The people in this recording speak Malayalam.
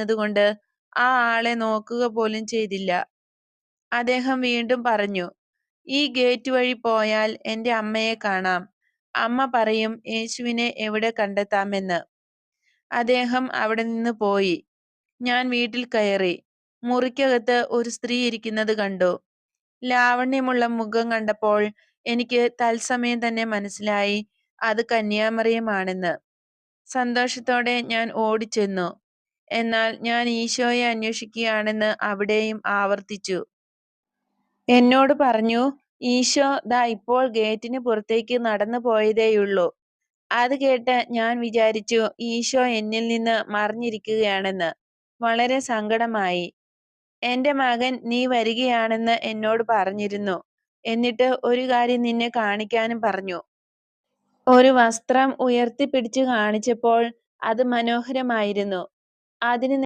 ആയിരുന്നതുകൊണ്ട് ആ ആളെ നോക്കുക പോലും ചെയ്തില്ല. അദ്ദേഹം വീണ്ടും പറഞ്ഞു ഈ ഗേറ്റ് വഴി പോയാൽ എന്റെ അമ്മയെ കാണാം. അമ്മ പറയും യേശുവിനെ എവിടെ കണ്ടെത്താമെന്ന്. അദ്ദേഹം അവിടെ നിന്ന് പോയി. ഞാൻ വീട്ടിൽ കയറി. മുറിക്കകത്ത് ഒരു സ്ത്രീ ഇരിക്കുന്നത് കണ്ടു. ലാവണ്യമുള്ള മുഖം കണ്ടപ്പോൾ എനിക്ക് തത്സമയം തന്നെ മനസ്സിലായി അത് കന്യാമറിയമാണെന്ന്. സന്തോഷത്തോടെ ഞാൻ ഓടിച്ചെന്നു. എന്നാൽ ഞാൻ ഈശോയെ അന്വേഷിക്കുകയാണെന്ന് അവിടെയും ആവർത്തിച്ചു. എന്നോട് പറഞ്ഞു ഈശോ ദാ ഇപ്പോൾ ഗേറ്റിന് പുറത്തേക്ക് നടന്നു പോയതേയുള്ളൂ അത് കേട്ട് ഞാൻ വിചാരിച്ചു ഈശോ എന്നിൽ നിന്ന് മറിഞ്ഞിരിക്കുകയാണെന്ന്. വളരെ സങ്കടമായി. എന്റെ മകൻ നീ വരികയാണെന്ന് എന്നോട് പറഞ്ഞിരുന്നു. എന്നിട്ട് ഒരു കാര്യം നിന്നെ കാണിക്കാനും പറഞ്ഞു. ഒരു വസ്ത്രം ഉയർത്തിപ്പിടിച്ചു കാണിച്ചപ്പോൾ അത് മനോഹരമായിരുന്നു. അതിന്